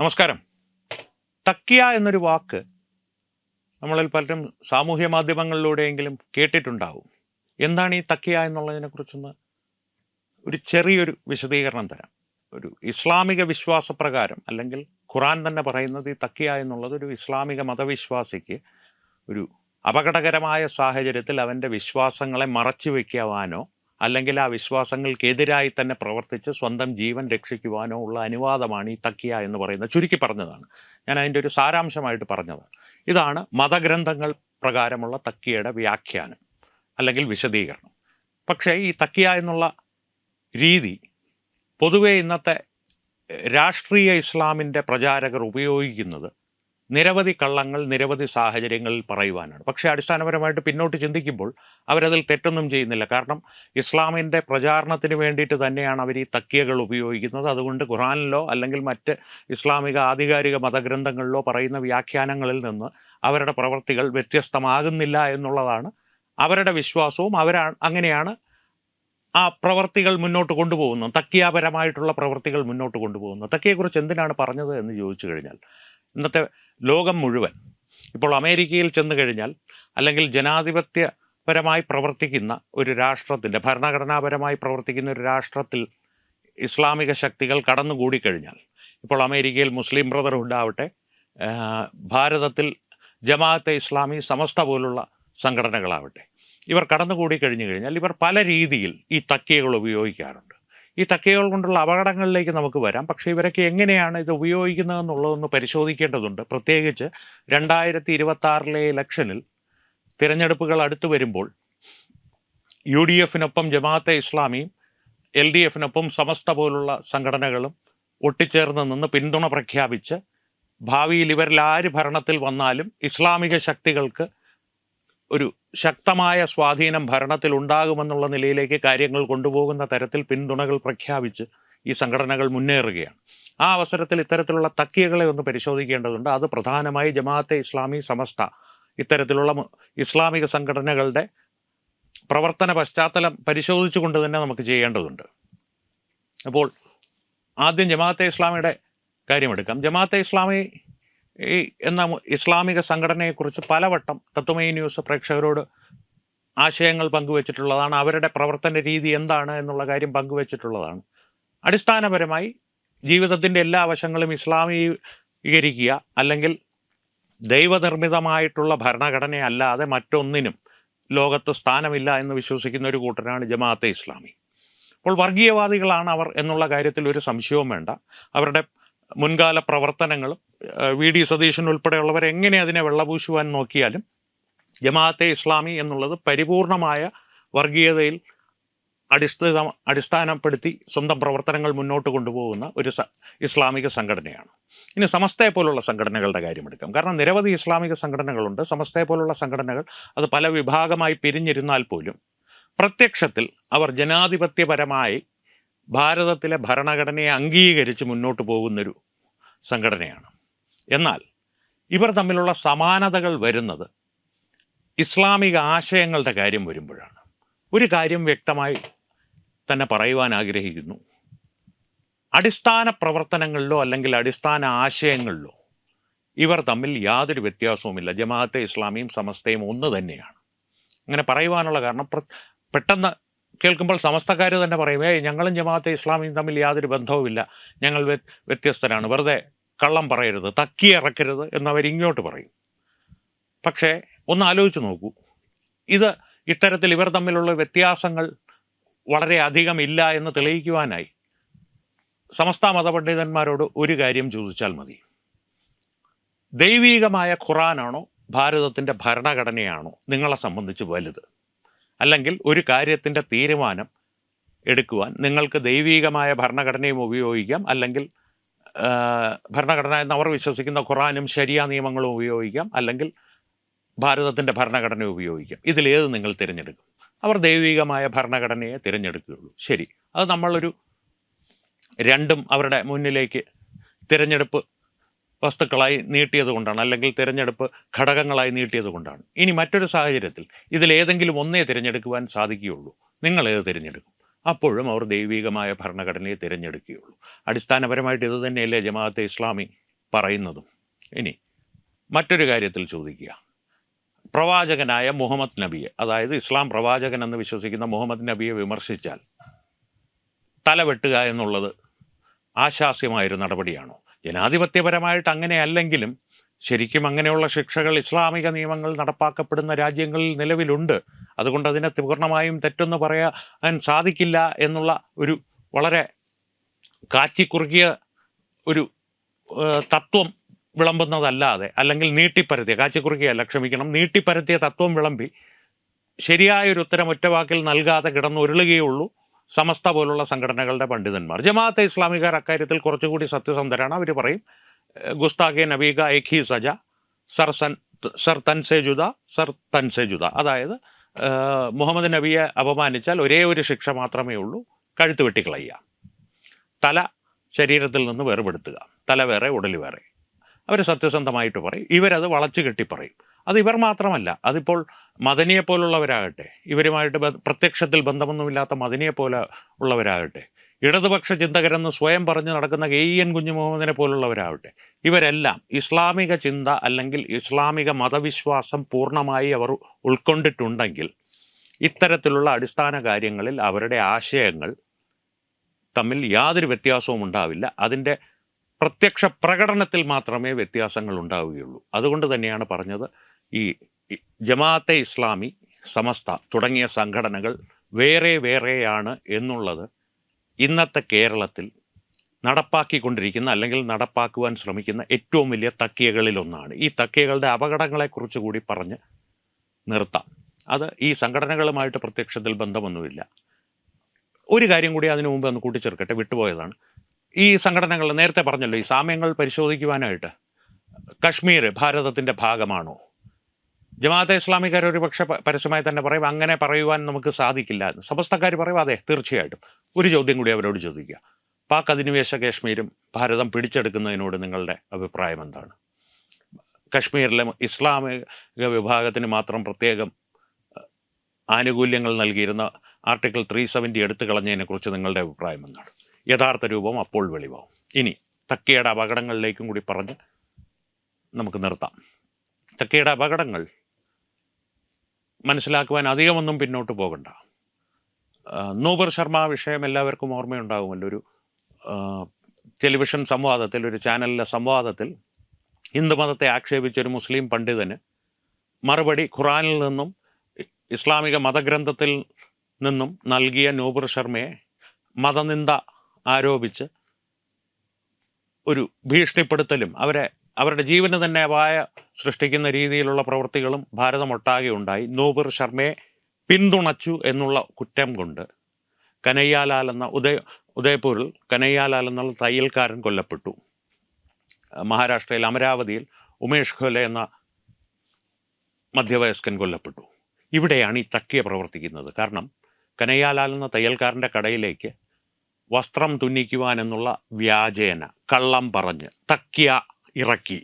നമസ്കാരം. തക്കിയ എന്നൊരു വാക്ക് നമ്മളിൽ പലരും സാമൂഹ്യ മാധ്യമങ്ങളിലൂടെയെങ്കിലും കേട്ടിട്ടുണ്ടാവും. എന്താണ് ഈ തക്കിയ എന്നുള്ളതിനെ കുറിച്ചൊന്ന് ഒരു ചെറിയൊരു വിശദീകരണം തരാം. ഒരു ഇസ്ലാമിക വിശ്വാസപ്രകാരം അല്ലെങ്കിൽ ഖുറാൻ തന്നെ പറയുന്നത് ഈ തക്കിയ എന്നുള്ളത് ഒരു ഇസ്ലാമിക മതവിശ്വാസിക്ക് ഒരു അപകടകരമായ സാഹചര്യത്തിൽ അവന്റെ വിശ്വാസങ്ങളെ മറച്ചു വയ്ക്കുവാനോ അല്ലെങ്കിൽ ആ വിശ്വാസങ്ങൾക്കെതിരായി തന്നെ പ്രവർത്തിച്ച് സ്വന്തം ജീവൻ രക്ഷിക്കുവാനോ ഉള്ള അനുവാദമാണ് ഈ തക്കിയ എന്ന് പറയുന്നത്. ചുരുക്കി പറഞ്ഞതാണ്. ഞാൻ അതിന്റെ ഒരു സാരാംശമായിട്ട് പറഞ്ഞത് ഇതാണ് മതഗ്രന്ഥങ്ങൾ പ്രകാരമുള്ള തക്കിയയുടെ വ്യാഖ്യാനം അല്ലെങ്കിൽ വിശദീകരണം. പക്ഷേ ഈ തക്കിയ എന്നുള്ള രീതി പൊതുവേ ഇന്നത്തെ രാഷ്ട്രീയ ഇസ്ലാമിന്റെ പ്രചാരകർ ഉപയോഗിക്കുന്നത് നിരവധി കള്ളങ്ങൾ നിരവധി സാഹചര്യങ്ങളിൽ പറയുവാനാണ്. പക്ഷേ അടിസ്ഥാനപരമായിട്ട് പിന്നോട്ട് ചിന്തിക്കുമ്പോൾ അവരതിൽ തെറ്റൊന്നും ചെയ്യുന്നില്ല. കാരണം ഇസ്ലാമിന്റെ പ്രചാരണത്തിന് വേണ്ടിയിട്ട് തന്നെയാണ് അവർ ഈ തക്കിയകൾ ഉപയോഗിക്കുന്നത്. അതുകൊണ്ട് ഖുറാനിലോ അല്ലെങ്കിൽ മറ്റ് ഇസ്ലാമിക ആധികാരിക മതഗ്രന്ഥങ്ങളിലോ പറയുന്ന വ്യാഖ്യാനങ്ങളിൽ നിന്ന് അവരുടെ പ്രവൃത്തികൾ വ്യത്യസ്തമാകുന്നില്ല എന്നുള്ളതാണ് അവരുടെ വിശ്വാസവും. അവരാ അങ്ങനെയാണ് ആ പ്രവർത്തികൾ മുന്നോട്ട് കൊണ്ടുപോകുന്നു തക്കിയാപരമായിട്ടുള്ള പ്രവർത്തികൾ മുന്നോട്ട് കൊണ്ടുപോകുന്നു തക്കിയെക്കുറിച്ച് എന്തിനാണ് പറഞ്ഞത് എന്ന് ചോദിച്ചു കഴിഞ്ഞാൽ ഇന്നത്തെ ലോകം മുഴുവൻ. ഇപ്പോൾ അമേരിക്കയിൽ ചെന്ന് കഴിഞ്ഞാൽ അല്ലെങ്കിൽ ജനാധിപത്യപരമായി പ്രവർത്തിക്കുന്ന ഒരു രാഷ്ട്രത്തിന്റെ ഭരണഘടനാപരമായി പ്രവർത്തിക്കുന്ന ഒരു രാഷ്ട്രത്തിൽ ഇസ്ലാമിക ശക്തികൾ കടന്നുകൂടിക്കഴിഞ്ഞാൽ ഇപ്പോൾ അമേരിക്കയിൽ മുസ്ലിം ബ്രദർഹുഡ് ആവട്ടെ ഭാരതത്തിൽ ജമാഅത്തെ ഇസ്ലാമി സമസ്ത പോലുള്ള സംഘടനകളാവട്ടെ. ഇവർ കടന്നുകൂടി കഴിഞ്ഞു കഴിഞ്ഞാൽ ഇവർ പല രീതിയിൽ ഈ തക്കിയകൾ ഉപയോഗിക്കാറുണ്ട്. ഈ തക്കയോൾ കൊണ്ടുള്ള അപകടങ്ങളിലേക്ക് നമുക്ക് വരാം. പക്ഷേ ഇവരൊക്കെ എങ്ങനെയാണ് ഇത് ഉപയോഗിക്കുന്നതെന്നുള്ളതൊന്ന് പരിശോധിക്കേണ്ടതുണ്ട്. പ്രത്യേകിച്ച് രണ്ടായിരത്തി ഇരുപത്തി ആറിലെ ഇലക്ഷനിൽ തിരഞ്ഞെടുപ്പുകൾ അടുത്തു വരുമ്പോൾ യു ഡി എഫിനൊപ്പം ജമാഅത്തെ ഇസ്ലാമിയും എൽ ഡി എഫിനൊപ്പം സമസ്ത പോലുള്ള സംഘടനകളും ഒട്ടിച്ചേർന്ന് നിന്ന് പിന്തുണ പ്രഖ്യാപിച്ച് ഭാവിയിൽ ഇവരിൽ ആര് ഭരണത്തിൽ വന്നാലും ഇസ്ലാമിക ശക്തികൾക്ക് ഒരു ശക്തമായ സ്വാധീനം ഭരണത്തിൽ ഉണ്ടാകുമെന്നുള്ള നിലയിലേക്ക് കാര്യങ്ങൾ കൊണ്ടുപോകുന്ന തരത്തിൽ പിന്തുണകൾ പ്രഖ്യാപിച്ച് ഈ സംഘടനകൾ മുന്നേറുകയാണ്. ആ അവസരത്തിൽ ഇത്തരത്തിലുള്ള തക്കിയകളെ ഒന്ന് പരിശോധിക്കേണ്ടതുണ്ട്. അത് പ്രധാനമായി ജമാഅത്തെ ഇസ്ലാമി സമസ്ത ഇത്തരത്തിലുള്ള ഇസ്ലാമിക സംഘടനകളുടെ പ്രവർത്തന പശ്ചാത്തലം പരിശോധിച്ചുകൊണ്ട് തന്നെ നമുക്ക് ചെയ്യേണ്ടതുണ്ട്. അപ്പോൾ ആദ്യം ജമാഅത്തെ ഇസ്ലാമിയുടെ കാര്യമെടുക്കാം ജമാഅത്തെ ഇസ്ലാമി ഈ എന്ന ഇസ്ലാമിക സംഘടനയെക്കുറിച്ച് പലവട്ടം തത്വമേ ന്യൂസ് പ്രേക്ഷകരോട് ആശയങ്ങൾ പങ്കുവച്ചിട്ടുള്ളതാണ്. അവരുടെ പ്രവർത്തന രീതി എന്താണ് എന്നുള്ള കാര്യം പങ്കുവച്ചിട്ടുള്ളതാണ്. അടിസ്ഥാനപരമായി ജീവിതത്തിന്റെ എല്ലാ വശങ്ങളും ഇസ്ലാമീകരിക്കുക അല്ലെങ്കിൽ ദൈവനിർമ്മിതമായിട്ടുള്ള ഭരണഘടനയല്ലാതെ മറ്റൊന്നിനും ലോകത്ത് സ്ഥാനമില്ല എന്ന് വിശ്വസിക്കുന്ന ഒരു കൂട്ടരാണ് ജമാഅത്തെ ഇസ്ലാമി. അപ്പോൾ വർഗീയവാദികളാണ് അവർ എന്നുള്ള കാര്യത്തിൽ ഒരു സംശയവും വേണ്ട. അവരുടെ മുൻകാല പ്രവർത്തനങ്ങളും വി ഡി സതീശൻ ഉൾപ്പെടെയുള്ളവർ എങ്ങനെ അതിനെ വെള്ളപൂശുവാൻ നോക്കിയാലും ജമാഅത്തെ ഇസ്ലാമി എന്നുള്ളത് പരിപൂർണമായ വർഗീയതയിൽ അടിസ്ഥിത അടിസ്ഥാനപ്പെടുത്തി സ്വന്തം പ്രവർത്തനങ്ങൾ മുന്നോട്ട് കൊണ്ടുപോകുന്ന ഒരു ഇസ്ലാമിക സംഘടനയാണ്. ഇനി സമസ്തയെ പോലുള്ള സംഘടനകളുടെ കാര്യമെടുക്കാം കാരണം നിരവധി ഇസ്ലാമിക സംഘടനകളുണ്ട്. സമസ്തയെ പോലുള്ള സംഘടനകൾ അത് പല വിഭാഗമായി പിരിഞ്ഞിരുന്നാൽ പോലും പ്രത്യക്ഷത്തിൽ അവർ ജനാധിപത്യപരമായി ഭാരതത്തിലെ ഭരണഘടനയെ അംഗീകരിച്ച് മുന്നോട്ട് പോകുന്നൊരു സംഘടനയാണ്. എന്നാൽ ഇവർ തമ്മിലുള്ള സമാനതകൾ വരുന്നത് ഇസ്ലാമിക ആശയങ്ങളുടെ കാര്യം വരുമ്പോഴാണ്. ഒരു കാര്യം വ്യക്തമായി തന്നെ പറയുവാൻ ആഗ്രഹിക്കുന്നു. അടിസ്ഥാന പ്രവർത്തനങ്ങളിലോ അല്ലെങ്കിൽ അടിസ്ഥാന ആശയങ്ങളിലോ ഇവർ തമ്മിൽ യാതൊരു വ്യത്യാസവുമില്ല. ജമാഅത്തെ ഇസ്ലാമിയും സമസ്തയും ഒന്ന് തന്നെയാണ്. അങ്ങനെ പറയുവാനുള്ള കാരണം പെട്ടെന്ന് കേൾക്കുമ്പോൾ സമസ്തക്കാർ തന്നെ പറയും ഏയ് ഞങ്ങളും ജമാഅത്തെ ഇസ്ലാമിയും തമ്മിൽ യാതൊരു ബന്ധവുമില്ല. ഞങ്ങൾ വ്യ- വ്യത്യസ്തരാണ്. വെറുതെ കള്ളം പറയരുത് തക്കി ഇറക്കരുത് എന്നവരിങ്ങോട്ട് പറയും. പക്ഷേ ഒന്ന് ആലോചിച്ച് നോക്കൂ. ഇത് ഇത്തരത്തിൽ ഇവർ തമ്മിലുള്ള വ്യത്യാസങ്ങൾ വളരെ അധികം ഇല്ല എന്ന് തെളിയിക്കുവാനായി സമസ്ത മതപണ്ഡിതന്മാരോട് ഒരു കാര്യം ചോദിച്ചാൽ മതി. ദൈവീകമായ ഖുറാനാണോ ഭാരതത്തിന്റെ ഭരണഘടനയാണോ നിങ്ങളെ സംബന്ധിച്ച് വലുത്? അല്ലെങ്കിൽ ഒരു കാര്യത്തിന്റെ തീരുമാനം എടുക്കുവാൻ നിങ്ങൾക്ക് ദൈവീകമായ ഭരണഘടനയും ഉപയോഗിക്കാം അല്ലെങ്കിൽ ഭരണഘടന എന്ന് അവർ വിശ്വസിക്കുന്ന ഖുറാനും ശരിയ നിയമങ്ങളും ഉപയോഗിക്കാം അല്ലെങ്കിൽ ഭാരതത്തിന്റെ ഭരണഘടന ഉപയോഗിക്കാം. ഇതിലേത് നിങ്ങൾ തിരഞ്ഞെടുക്കും? അവർ ദൈവികമായ ഭരണഘടനയെ തിരഞ്ഞെടുക്കുകയുള്ളൂ. ശരി. അത് നമ്മളൊരു രണ്ടും അവരുടെ മുന്നിലേക്ക് തിരഞ്ഞെടുപ്പ് വസ്തുക്കളായി നീട്ടിയത് കൊണ്ടാണ് അല്ലെങ്കിൽ തിരഞ്ഞെടുപ്പ് ഘടകങ്ങളായി നീട്ടിയത് കൊണ്ടാണ്. ഇനി മറ്റൊരു സാഹചര്യത്തിൽ ഇതിലേതെങ്കിലും ഒന്നേ തിരഞ്ഞെടുക്കുവാൻ സാധിക്കുകയുള്ളൂ. നിങ്ങൾ ഏത് തിരഞ്ഞെടുക്കും? അപ്പോഴും അവർ ദൈവികമായ ഭരണഘടനയെ തിരഞ്ഞെടുക്കുകയുള്ളൂ. അടിസ്ഥാനപരമായിട്ട് ഇത് തന്നെയല്ലേ ജമാഅത്തെ ഇസ്ലാമി പറയുന്നതും? ഇനി മറ്റൊരു കാര്യത്തിൽ ചോദിക്കുക. പ്രവാചകനായ മുഹമ്മദ് നബിയെ അതായത് ഇസ്ലാം പ്രവാചകൻ എന്ന് വിശ്വസിക്കുന്ന മുഹമ്മദ് നബിയെ വിമർശിച്ചാൽ തലവെട്ടുക എന്നുള്ളത് ആശാസ്യമായൊരു നടപടിയാണോ? ജനാധിപത്യപരമായിട്ട് അങ്ങനെയല്ലെങ്കിലും ശരിക്കും അങ്ങനെയുള്ള ശിക്ഷകൾ ഇസ്ലാമിക നിയമങ്ങൾ നടപ്പാക്കപ്പെടുന്ന രാജ്യങ്ങളിൽ നിലവിലുണ്ട്. അതുകൊണ്ട് അതിനെ പൂർണമായും തെറ്റെന്ന് പറയാൻ സാധിക്കില്ല എന്നുള്ള ഒരു വളരെ കാറ്റിക്കുറുകിയ ഒരു തത്വം വിളമ്പുന്നതല്ലാതെ അല്ലെങ്കിൽ നീട്ടിപ്പരത്തിയ കാച്ചിക്കുറുക്കിയല്ല ക്ഷമിക്കണം നീട്ടിപ്പരത്തിയ തത്വം വിളമ്പി ശരിയായൊരു ഉത്തരം ഒറ്റവാക്കിൽ നൽകാതെ കിടന്നുരുളുകയുള്ളൂ സമസ്ത പോലുള്ള സംഘടനകളുടെ പണ്ഡിതന്മാർ. ജമാഅത്തെ ഇസ്ലാമികർ അക്കാര്യത്തിൽ കുറച്ചുകൂടി സത്യസന്ധരാണ്. അവർ പറയും ഗുസ്താഖെ നബീക എഖി സജ സർ സൻ സർ തൻസെ ജുദ സർ തൻസെ ജുദ. അതായത് മുഹമ്മദ് നബിയെ അപമാനിച്ചാൽ ഒരേ ഒരു ശിക്ഷ മാത്രമേ ഉള്ളൂ കഴുത്ത് വെട്ടിക്കളയുക. തല ശരീരത്തിൽ നിന്ന് വേർപെടുത്തുക. തല വേറെ ഉടലി വേറെ. അവർ സത്യസന്ധമായിട്ട് പറയും. ഇവരത് വളച്ചു കെട്ടി പറയും അത് ഇവർ മാത്രമല്ല. അതിപ്പോൾ മദനിയെ പോലുള്ളവരാകട്ടെ ഇവരുമായിട്ട് പ്രത്യക്ഷത്തിൽ ബന്ധമൊന്നുമില്ലാത്ത മദനിയെ പോലെ ഉള്ളവരാകട്ടെ ഇടതുപക്ഷ ചിന്തകരെന്ന് സ്വയം പറഞ്ഞു നടക്കുന്ന കെ ഇ എൻ കുഞ്ഞു മുഹമ്മദിനെ പോലുള്ളവരാകട്ടെ ഇവരെല്ലാം ഇസ്ലാമിക ചിന്ത അല്ലെങ്കിൽ ഇസ്ലാമിക മതവിശ്വാസം പൂർണമായി അവർ ഉൾക്കൊണ്ടിട്ടുണ്ടെങ്കിൽ ഇത്തരത്തിലുള്ള അടിസ്ഥാന കാര്യങ്ങളിൽ അവരുടെ ആശയങ്ങൾ തമ്മിൽ യാതൊരു വ്യത്യാസവും ഉണ്ടാവില്ല. അതിന്റെ പ്രത്യക്ഷ പ്രകടനത്തിൽ മാത്രമേ വ്യത്യാസങ്ങൾ ഉണ്ടാവുകയുള്ളൂ. അതുകൊണ്ട് തന്നെയാണ് പറഞ്ഞത് ഈ ജമാഅത്തെ ഇസ്ലാമി സമസ്ത തുടങ്ങിയ സംഘടനകൾ വേറെ വേറെയാണ് എന്നുള്ളത് ഇന്നത്തെ കേരളത്തിൽ നടപ്പാക്കിക്കൊണ്ടിരിക്കുന്ന അല്ലെങ്കിൽ നടപ്പാക്കുവാൻ ശ്രമിക്കുന്ന ഏറ്റവും വലിയ തക്കിയകളിലൊന്നാണ്. ഈ തക്കിയകളുടെ അപകടങ്ങളെക്കുറിച്ച് കൂടി പറഞ്ഞ് നിർത്താം. അത് ഈ സംഘടനകളുമായിട്ട് പ്രത്യക്ഷത്തിൽ ബന്ധമൊന്നുമില്ല. ഒരു കാര്യം കൂടി അതിനു മുമ്പ് ഒന്ന് കൂട്ടിച്ചേർക്കട്ടെ വിട്ടുപോയതാണ്. ഈ സംഘടനകൾ നേരത്തെ പറഞ്ഞല്ലോ ഈ സാമ്യങ്ങൾ പരിശോധിക്കുവാനായിട്ട് കശ്മീർ ഭാരതത്തിന്റെ ഭാഗമാണോ? ജമാഅത്തെ ഇസ്ലാമിക്കാർ ഒരുപക്ഷെ പരസ്യമായി തന്നെ പറയും അങ്ങനെ പറയുവാൻ നമുക്ക് സാധിക്കില്ല എന്ന്. സമസ്തക്കാർ പറയും അതെ തീർച്ചയായിട്ടും. ഒരു ചോദ്യം കൂടി അവരോട് ചോദിക്കുക. പാക് അധിനിവേശ കാശ്മീരും ഭാരതം പിടിച്ചെടുക്കുന്നതിനോട് നിങ്ങളുടെ അഭിപ്രായം എന്താണ്? കശ്മീരിലെ ഇസ്ലാമിക വിഭാഗത്തിന് മാത്രം പ്രത്യേകം ആനുകൂല്യങ്ങൾ നൽകിയിരുന്ന ആർട്ടിക്കിൾ ത്രീ സെവന്റി എടുത്തു കളഞ്ഞതിനെക്കുറിച്ച് നിങ്ങളുടെ അഭിപ്രായം എന്താണ്? യഥാർത്ഥ രൂപം അപ്പോൾ വെളിവാകും ഇനി തക്കയുടെ അപകടങ്ങളിലേക്കും കൂടി പറഞ്ഞ് നമുക്ക് നിർത്താം. തക്കയുടെ അപകടങ്ങൾ മനസ്സിലാക്കുവാൻ അധികമൊന്നും പിന്നോട്ട് പോകണ്ട. നൂപർ ശർമ്മ വിഷയം എല്ലാവർക്കും ഓർമ്മയുണ്ടാകുമല്ലോ. ഒരു ടെലിവിഷൻ സംവാദത്തിൽ ഒരു ചാനലിലെ സംവാദത്തിൽ ഹിന്ദുമതത്തെ ആക്ഷേപിച്ച ഒരു മുസ്ലിം പണ്ഡിതന് മറുപടി ഖുറാനിൽ നിന്നും ഇസ്ലാമിക മതഗ്രന്ഥത്തിൽ നിന്നും നൽകിയ നൂപുർ ശർമ്മയെ മതനിന്ദ ആരോപിച്ച് ഒരു ഭീഷണിപ്പെടുത്തലും അവരെ അവരുടെ ജീവന് തന്നെ അപായ സൃഷ്ടിക്കുന്ന രീതിയിലുള്ള പ്രവൃത്തികളും ഭാരതമൊട്ടാകെ ഉണ്ടായി. നൂബർ ശർമ്മയെ പിന്തുണച്ചു എന്നുള്ള കുറ്റം കൊണ്ട് കനയ്യാലാൽ എന്ന ഉദയ ഉദയപൂരിൽ കനയ്യാലാൽ എന്നുള്ള തയ്യൽക്കാരൻ കൊല്ലപ്പെട്ടു. മഹാരാഷ്ട്രയിൽ അമരാവതിയിൽ ഉമേഷ് ഖോലെ എന്ന മധ്യവയസ്കൻ കൊല്ലപ്പെട്ടു. ഇവിടെയാണ് ഈ തക്കിയ പ്രവർത്തിക്കുന്നത്. കാരണം കനയ്യാലാൽ എന്ന തയ്യൽക്കാരന്റെ കടയിലേക്ക് വസ്ത്രം തുന്നിക്കുവാൻ എന്നുള്ള വ്യാജേന കള്ളം പറഞ്ഞ് തക്കിയ ഇറക്കി.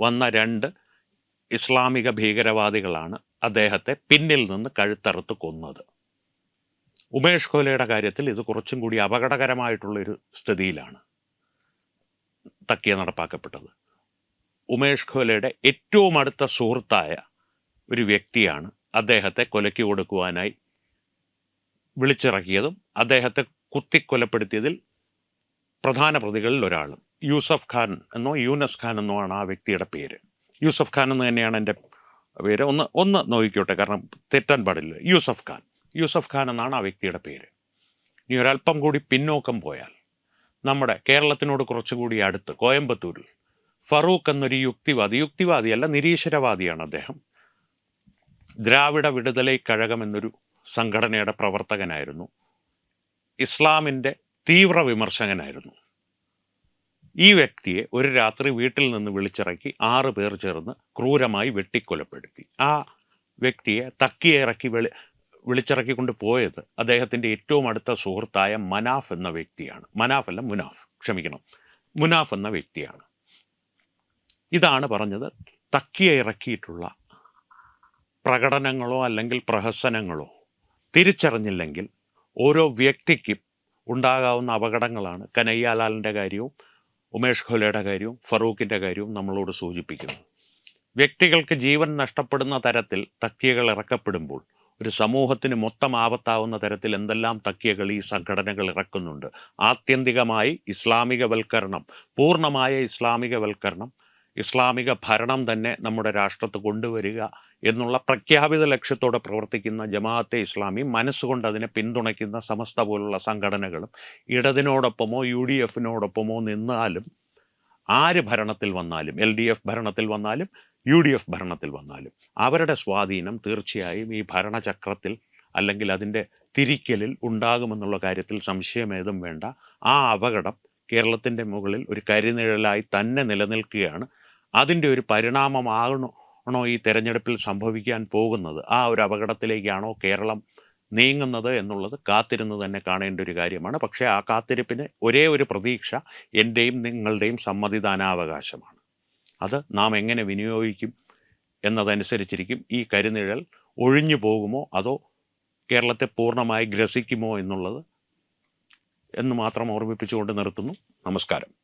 വന്ന രണ്ട് ഇസ്ലാമിക ഭീകരവാദികളാണ് അദ്ദേഹത്തെ പിന്നിൽ നിന്ന് കഴുത്തറുത്ത് കൊന്നത്. ഉമേഷ് ഖോലയുടെ കാര്യത്തിൽ ഇത് കുറച്ചും കൂടി അപകടകരമായിട്ടുള്ളൊരു സ്ഥിതിയിലാണ് തക്കിയ നടപ്പാക്കപ്പെട്ടത്. ഉമേഷ് ഖോലയുടെ ഏറ്റവും അടുത്ത സുഹൃത്തായ ഒരു വ്യക്തിയാണ് അദ്ദേഹത്തെ കൊലയ്ക്ക് കൊടുക്കുവാനായി വിളിച്ചിറക്കിയതും അദ്ദേഹത്തെ കുത്തിക്കൊലപ്പെടുത്തിയതിൽ പ്രധാന പ്രതികളിൽ ഒരാളും യൂസഫ് ഖാൻ എന്നോ യൂനസ് ഖാൻ എന്നോ ആണ് ആ വ്യക്തിയുടെ പേര്. യൂസഫ് ഖാൻ എന്ന് തന്നെയാണ് എന്റെ പേര്. ഒന്ന് ഒന്ന് നോക്കിക്കോട്ടെ കാരണം തെറ്റാൻ പാടില്ല. യൂസഫ് ഖാൻ. യൂസഫ് ഖാൻ എന്നാണ് ആ വ്യക്തിയുടെ പേര്. ഇനി ഒരല്പം കൂടി പിന്നോക്കം പോയാൽ നമ്മുടെ കേരളത്തിനോട് കുറച്ചുകൂടി അടുത്ത് കോയമ്പത്തൂരിൽ ഫറൂഖ് എന്നൊരു യുക്തിവാദി യുക്തിവാദിയല്ല നിരീശ്വരവാദിയാണ് അദ്ദേഹം. ദ്രാവിഡ വിടുതലൈ കഴകം എന്നൊരു സംഘടനയുടെ പ്രവർത്തകനായിരുന്നു. ഇസ്ലാമിന്റെ തീവ്ര വിമർശകനായിരുന്നു. ഈ വ്യക്തിയെ ഒരു രാത്രി വീട്ടിൽ നിന്ന് വിളിച്ചിറക്കി ആറ് പേർ ചേർന്ന് ക്രൂരമായി വെട്ടിക്കൊലപ്പെടുത്തി. ആ വ്യക്തിയെ തക്കിയിറക്കി വെളി വിളിച്ചിറക്കിക്കൊണ്ട് പോയത് അദ്ദേഹത്തിന്റെ ഏറ്റവും അടുത്ത സുഹൃത്തായ മനാഫ് എന്ന വ്യക്തിയാണ്. മനാഫ് അല്ല മുനാഫ്. ക്ഷമിക്കണം. മുനാഫ് എന്ന വ്യക്തിയാണ്. ഇതാണ് പറഞ്ഞത് തക്കിയ ഇറക്കിയിട്ടുള്ള പ്രകടനങ്ങളോ അല്ലെങ്കിൽ പ്രഹസനങ്ങളോ തിരിച്ചറിഞ്ഞില്ലെങ്കിൽ ഓരോ വ്യക്തിക്കും ഉണ്ടാകാവുന്ന അപകടങ്ങളാണ് കനയ്യാലാലിന്റെ കാര്യവും ഉമേഷ് ഖോലയുടെ കാര്യവും ഫറൂഖിന്റെ കാര്യവും നമ്മളോട് സൂചിപ്പിക്കുന്നു. വ്യക്തികൾക്ക് ജീവൻ നഷ്ടപ്പെടുന്ന തരത്തിൽ തക്കിയകൾ ഇറക്കപ്പെടുമ്പോൾ ഒരു സമൂഹത്തിന് മൊത്തം ആപത്താവുന്ന തരത്തിൽ എന്തെല്ലാം തക്കിയകൾ ഈ സംഘടനകൾ ഇറക്കുന്നുണ്ട്? ആത്യന്തികമായി ഇസ്ലാമികവൽക്കരണം പൂർണമായ ഇസ്ലാമികവൽക്കരണം ഇസ്ലാമിക ഭരണം തന്നെ നമ്മുടെ രാഷ്ട്രത്ത് കൊണ്ടുവരിക എന്നുള്ള പ്രഖ്യാപിത ലക്ഷ്യത്തോടെ പ്രവർത്തിക്കുന്ന ജമാഅത്തെ ഇസ്ലാമി മനസ്സുകൊണ്ട് അതിനെ പിന്തുണയ്ക്കുന്ന സമസ്ത പോലുള്ള സംഘടനകളും ഇടതിനോടൊപ്പമോ യു ഡി എഫിനോടൊപ്പമോ നിന്നാലും ആര് ഭരണത്തിൽ വന്നാലും എൽ ഡി എഫ് ഭരണത്തിൽ വന്നാലും യു ഡി എഫ് ഭരണത്തിൽ വന്നാലും അവരുടെ സ്വാധീനം തീർച്ചയായും ഈ ഭരണചക്രത്തിൽ അല്ലെങ്കിൽ അതിന്റെ തിരിക്കലിൽ ഉണ്ടാകുമെന്നുള്ള കാര്യത്തിൽ സംശയമേതും വേണ്ട. ആ അപകടം കേരളത്തിന്റെ മുകളിൽ ഒരു കരിനിഴലായി തന്നെ നിലനിൽക്കുകയാണ്. അതിന്റെ ഒരു പരിണാമമാകണോ ഈ തെരഞ്ഞെടുപ്പിൽ സംഭവിക്കാൻ പോകുന്നത്? ആ ഒരു അപകടത്തിലേക്കാണോ കേരളം നീങ്ങുന്നത് എന്നുള്ളത് കാത്തിരുന്ന് തന്നെ കാണേണ്ട ഒരു കാര്യമാണ്. പക്ഷേ ആ കാത്തിരിപ്പിന് ഒരേ ഒരു പ്രതീക്ഷ എന്റെയും നിങ്ങളുടെയും സമ്മതിദാനാവകാശമാണ്. അത് നാം എങ്ങനെ വിനിയോഗിക്കും എന്നതനുസരിച്ചിരിക്കും ഈ കരുനിഴൽ ഒഴിഞ്ഞു പോകുമോ അതോ കേരളത്തെ പൂർണമായി ഗ്രസിക്കുമോ എന്നുള്ളത് എന്ന് മാത്രം ഓർമ്മിപ്പിച്ചുകൊണ്ട് നിർത്തുന്നു. നമസ്കാരം.